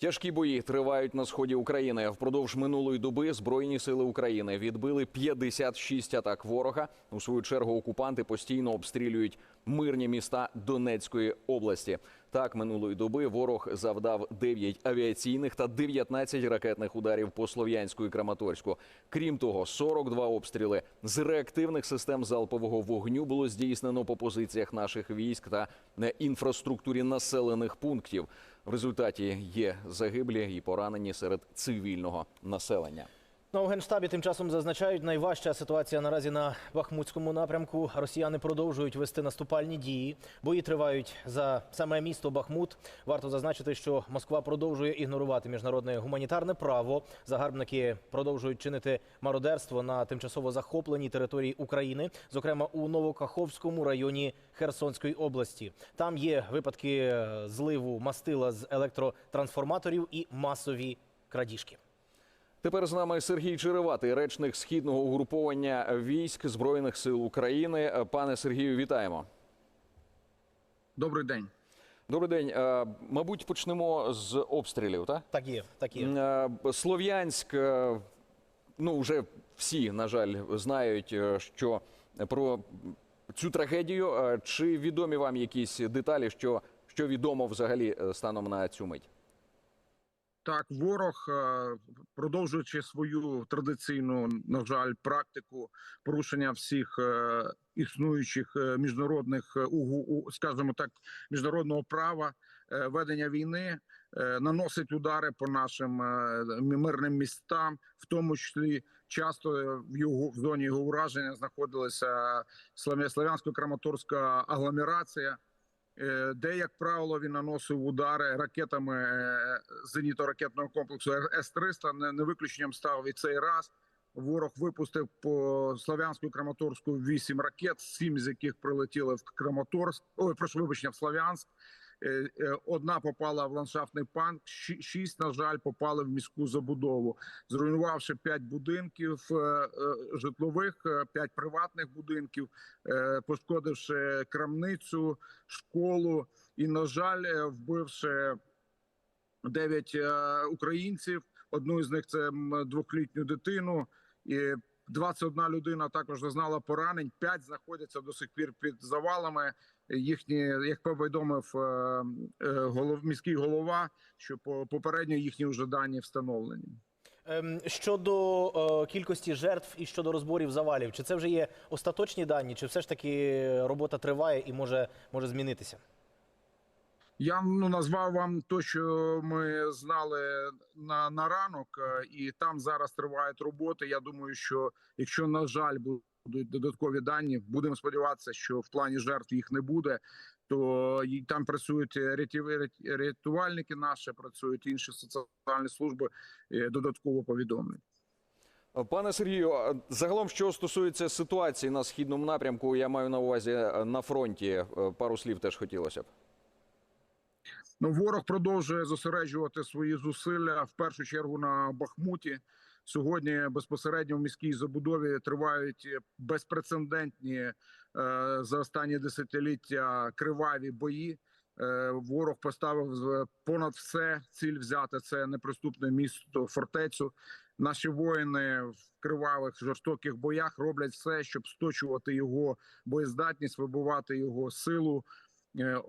Тяжкі бої тривають на сході України. Впродовж минулої доби збройні сили України відбили 56 атак ворога. У свою чергу окупанти постійно обстрілюють мирні міста Донецької області. Так, минулої доби ворог завдав 9 авіаційних та 19 ракетних ударів по Слов'янську і Краматорську. Крім того, 42 обстріли з реактивних систем залпового вогню було здійснено по позиціях наших військ та інфраструктурі населених пунктів. В результаті є загиблі і поранені серед цивільного населення. На Генштабі тим часом зазначають, найважча ситуація наразі на Бахмутському напрямку. Росіяни продовжують вести наступальні дії. Бої тривають за саме місто Бахмут. Варто зазначити, що Москва продовжує ігнорувати міжнародне гуманітарне право. Загарбники продовжують чинити мародерство на тимчасово захопленій території України, зокрема у Новокаховському районі Херсонської області. Там є випадки е, зливу мастила з електротрансформаторів і масові крадіжки. Тепер з нами Сергій Череватий, речник східного угруповання військ збройних сил України. Пане Сергію, вітаємо. Добрий день. Добрий день. Е, Мабуть, почнемо з обстрілів. Так Так є, так є. Е, Слов'янськ. е, Ну вже всі, на жаль, знають, що про цю трагедію. Чи відомі вам якісь деталі, що, що відомо взагалі станом на цю мить? Так, ворог, е, продовжуючи свою традиційну, на жаль, практику порушення всіх е, існуючих е, міжнародних угу- скажімо так, міжнародного права ведення війни, наносить удари по нашим мирним містам, в тому числі часто в його в зоні його ураження знаходилася Слов'янсько-Краматорська агломерація. Е, де, як правило, він наносив удари ракетами е, зенітно-ракетного комплексу С-300. Не, не виключенням став і цей раз. Ворог випустив по Слов'янську і Краматорську вісім ракет, сім з яких прилетіли в Краматорськ. Ой, прошу вибачення, в Слов'янськ. Е, е, Одна попала в ландшафтний парк, ші- шість, на жаль, попали в міську забудову, зруйнувавши п'ять будинків е, житлових, п'ять приватних будинків, пошкодивши крамницю, школу і, на жаль, вбивши дев'ять українців. Одну з них це двохлітню дитину. І 21 людина також зазнала поранень. П'ять знаходяться до сих пір під завалами. Їхні, як повідомив е, е, голов, міський голова, що по попередньо їхні вже дані встановлені. Ем, Щодо е, кількості жертв і щодо розборів завалів, чи це вже є остаточні дані, чи все ж таки робота триває і може, може змінитися? Я ну назвав вам те, що ми знали на, на ранок, і там зараз тривають роботи. Я думаю, що якщо на жаль будуть додаткові дані, будемо сподіватися, що в плані жертв їх не буде. То там працюють рятів- рятувальники наші, працюють інші соціальні служби. е, Додатково повідомлять. Пане Сергію, загалом, що стосується ситуації на східному напрямку, я маю на увазі е, на фронті. е, Пару слів теж хотілося б. Ну, ворог продовжує зосереджувати свої зусилля в першу чергу на Бахмуті. Сьогодні безпосередньо в міській забудові тривають безпрецедентні е, за останні десятиліття криваві бої. Е, ворог поставив понад все ціль взяти це неприступне місто фортецю. Наші воїни в кривавих жорстоких боях роблять все, щоб сточувати його боєздатність, вибивати його силу. Е,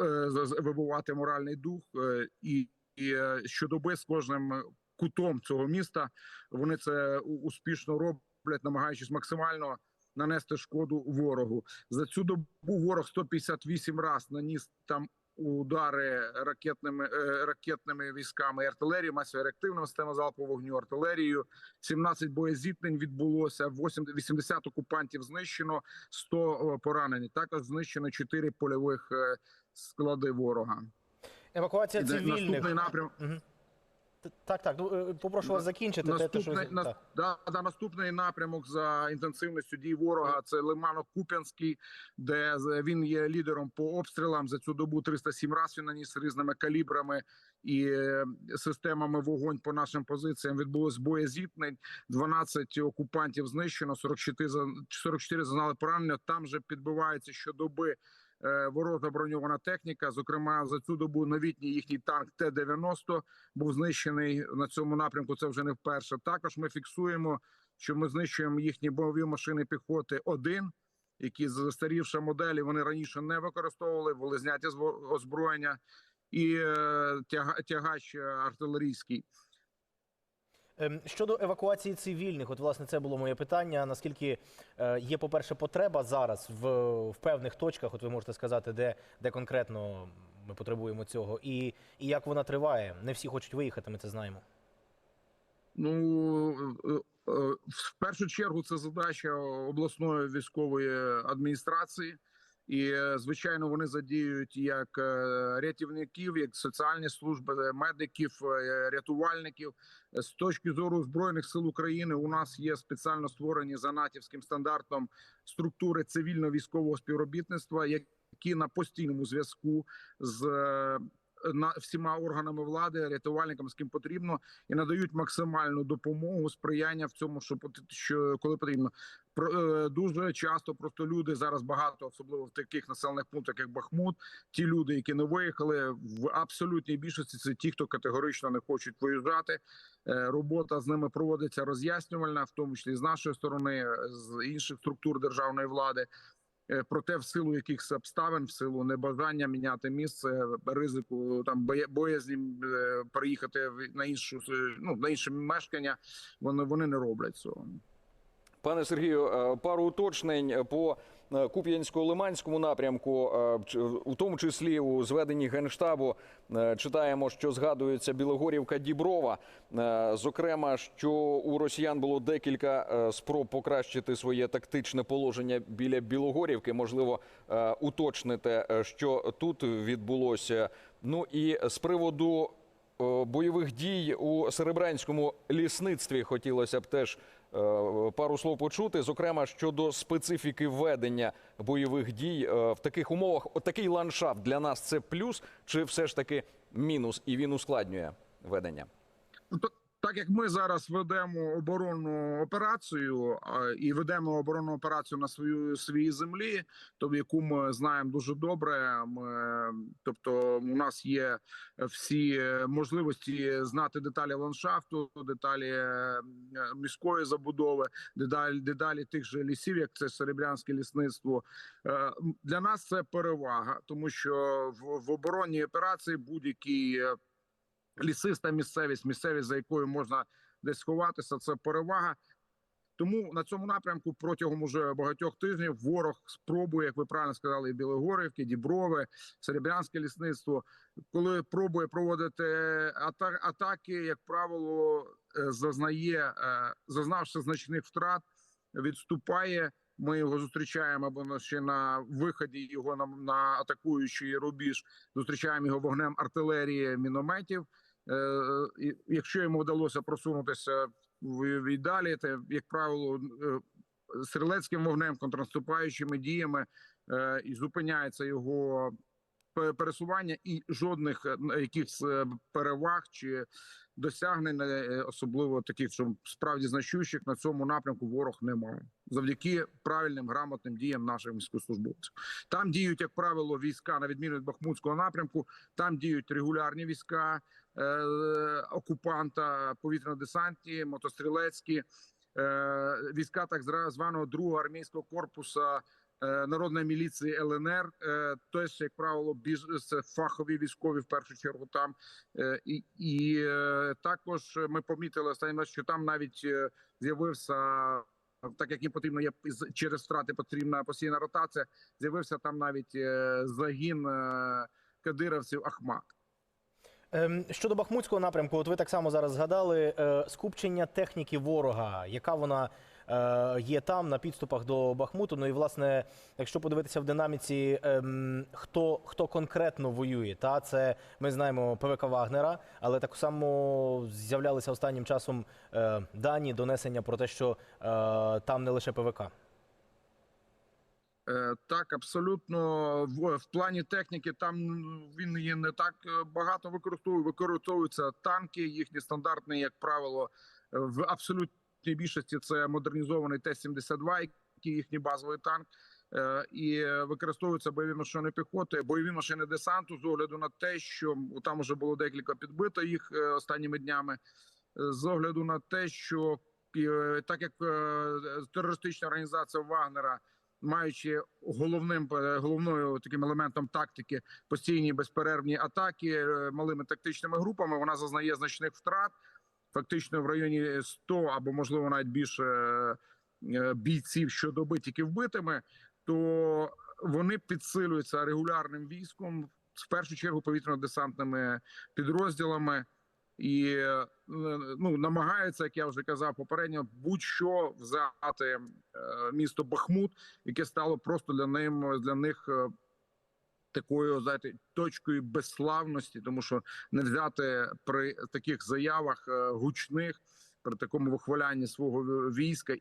е, вибивати моральний дух е, і, е, щодоби з кожним кутом цього міста вони це успішно роблять, намагаючись максимально нанести шкоду ворогу. За цю добу ворог 158 раз наніс там удари ракетними е, ракетними військами і артилерією, масовою реактивними системами залпового вогню, артилерією. 17 боєзіткнень відбулося, 8 80 окупантів знищено, 100 поранені. Також знищено 4 польових е, склади ворога. Евакуація цивільних. Наступний напрям. Мгм. Так, так. Ну, е, попрошу вас закінчити. те, те, що... Наступний, так. да, да, наступний напрямок за інтенсивністю дій ворога це Лимано-Куп'янський, де він є лідером по обстрілам. За цю добу 307 разів він наніс різними калібрами і е, системами вогонь по нашим позиціям. Відбулось боєзіткнень. 12 окупантів знищено, 44, за- 44 зазнали поранення. Там же підбиваються щодоби ворожа броньована техніка. Зокрема, за цю добу новітній їхній танк Т-90 був знищений на цьому напрямку. Це вже не вперше. Також ми фіксуємо, що ми знищуємо їхні бойові машини піхоти 1 які застарівша моделі вони раніше не використовували, були зняті з озброєння, і е, тяга- тягач е, артилерійський. Ем, Щодо евакуації цивільних, от власне це було моє питання. Наскільки е, є, по-перше, потреба зараз в, в певних точках, от ви можете сказати, де, де конкретно ми потребуємо цього, і, і як вона триває? Не всі хочуть виїхати, ми це знаємо. Ну е, е, в першу чергу це задача обласної військової адміністрації, і е, звичайно вони задіють як е, рятівників, як соціальні служби, медиків, е, рятувальників. З точки зору збройних сил України у нас є спеціально створені за натівським стандартом структури цивільно-військового співробітництва, які на постійному зв'язку з на всіма органами влади, рятувальниками з ким потрібно, і надають максимальну допомогу, сприяння в цьому, що що коли потрібно. Про е, дуже часто просто люди зараз багато, особливо в таких населених пунктах, як Бахмут. Ті люди, які не виїхали, в абсолютній більшості це ті, хто категорично не хочуть виїжджати. Е, Робота з ними проводиться роз'яснювальна, в тому числі з нашої сторони, з інших структур державної влади. Е, Проте, в силу якихось обставин, в силу небажання міняти місце, ризику там боя- боязні е, переїхати на іншу е, ну на інше мешкання, вони вони не роблять цього. Пане Сергію, пару уточнень по Куп'янсько-Лиманському напрямку, е, у тому числі у зведенні генштабу, е, читаємо, що згадується Білогорівка Діброва. Е, Зокрема, що у росіян було декілька е, спроб покращити своє тактичне положення біля Білогорівки. Можливо, е, уточните, е, що тут відбулося. Ну і з приводу е, бойових дій у Серебрянському лісництві хотілося б теж е, пару слов почути. Зокрема, щодо специфіки ведення бойових дій е, в таких умовах. Отакий такий ландшафт для нас це плюс, чи все ж таки мінус, і він ускладнює ведення? Так як ми зараз ведемо оборонну операцію і ведемо оборонну операцію на свою своїй землі, то в яку ми знаємо дуже добре. Ми, тобто, у нас є всі можливості знати деталі ландшафту, деталі е, міської забудови, деталі, деталі тих же лісів, як це серебрянське лісництво. Е, Для нас це перевага, тому що в, в оборонній операції будь-який е, лісиста місцевість, місцевість, за якою можна десь сховатися, це перевага. Тому на цьому напрямку протягом уже багатьох тижнів ворог спробує, як ви правильно сказали, і Білогорівки, Діброви, Серебрянське лісництво, коли пробує проводити ата- атаки, як правило, е, зазнає, е, зазнавши значних втрат, відступає. Ми його зустрічаємо або ще на виході його на, на атакуючий рубіж. Зустрічаємо його вогнем артилерії, мінометів. Е, Якщо йому вдалося просунутися і далі, то, як правило, е, стрілецьким вогнем, контрнаступаючими діями, е, і зупиняється його пересування, і жодних якихось переваг чи досягнень, е, особливо таких, що справді значущих на цьому напрямку ворог не має завдяки правильним грамотним діям наших військовослужбовців. Там діють, як правило, війська на відміну від Бахмутського напрямку. Там діють регулярні війська е, окупанта, повітряно-десантні, мотострілецькі е, війська так званого другого армійського корпусу. Е, Народної міліції ЛНР, е, теж, як правило, біж фахові військові в першу чергу там. Е, І, і також ми помітили останнім що там навіть з'явився, так як їм потрібно є через втрати потрібна постійна ротація. З'явився там навіть загін кадировців Ахмат. Ем, Щодо Бахмутського напрямку, от ви так само зараз згадали скупчення техніки ворога, яка вона є там на підступах до Бахмуту. Ну і власне, якщо подивитися в динаміці, ем, хто, хто конкретно воює, та це ми знаємо ПВК Вагнера, але так само з'являлися останнім часом е, дані донесення про те, що е, там не лише ПВК. Е, Так, абсолютно в, в плані техніки там він є не так е, багато використовує. Використовуються танки, їхні стандартні, як правило, е, в абсолютній більшості це модернізований Т-72, який їхній базовий танк. е, і використовуються бойові машини піхоти, бойові машини десанту з огляду на те, що там вже було декілька підбито їх е, останніми днями, е, з огляду на те, що так як терористична організація Вагнера, маючи головним головною таким елементом тактики постійні безперервні атаки малими тактичними групами, вона зазнає значних втрат. Фактично в районі 100 або можливо навіть більше е, е, бійців щодоби тільки вбитими, то вони підсилюються регулярним військом, в першу чергу повітряно-десантними підрозділами, і е, ну намагаються, як я вже казав попередньо, будь-що взяти місто Бахмут, яке стало просто для ним для них. Такою знаєте, точкою безславності, тому що не взяти при таких заявах е, гучних, при такому вихвалянні свого війська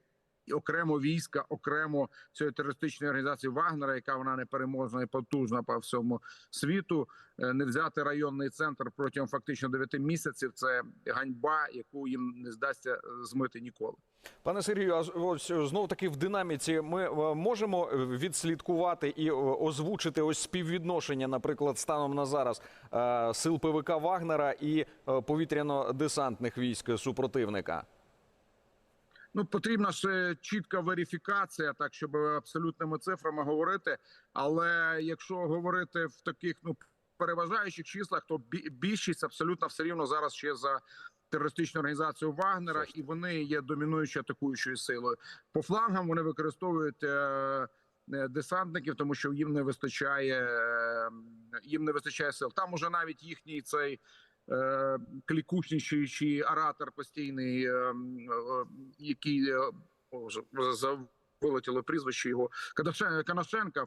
і окремо війська, окремо цієї терористичної організації Вагнера, яка вона непереможна і потужна по всьому світу. е, Не взяти районний центр протягом фактично 9 місяців. Це ганьба, яку їм не здасться змити ніколи. Пане Сергію, а ось знов таки в динаміці ми е, можемо е, відслідкувати і е, озвучити ось співвідношення, наприклад, станом на зараз сил ПВК Вагнера і повітряно-десантних військ супротивника. Ну потрібна ще чітка верифікація, так щоб абсолютними цифрами говорити. Але якщо говорити в таких ну переважаючих числах, то більшість абсолютно все рівно зараз ще за терористичну організацію Вагнера, і вони є домінуючою атакуючою силою. По флангам вони використовують. е, е, Десантників, тому що їм не вистачає е, їм не вистачає сил. Там уже навіть їхній цей е, клікушніший чи оратор постійний, е, е, який е, о, за вилетіло прізвище його Канашенка,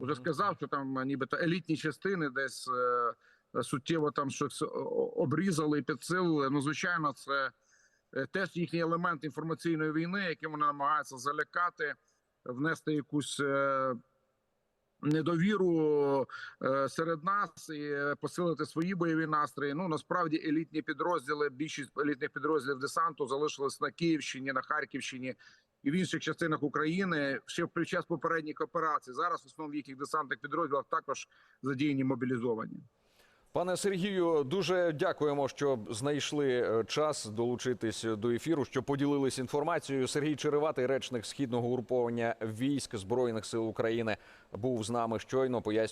вже сказав, що там нібито елітні частини десь е, суттєво там щось обрізали і підсилили. Ну, звичайно, це е, теж їхній елемент інформаційної війни, яким вони намагаються залякати, внести якусь. е, Недовіру серед нас і посилити свої бойові настрої. Ну насправді елітні підрозділи, більшість елітних підрозділів десанту залишились на Київщині, на Харківщині і в інших частинах України ще в час попередніх операцій. Зараз в основному їхніх десантних підрозділах також задіяні мобілізовані. Пане Сергію, дуже дякуємо, що знайшли е, час долучитись до ефіру, що поділились інформацією. Сергій Череватий, речник східного угруповання військ збройних сил України, був з нами щойно. Пояснює.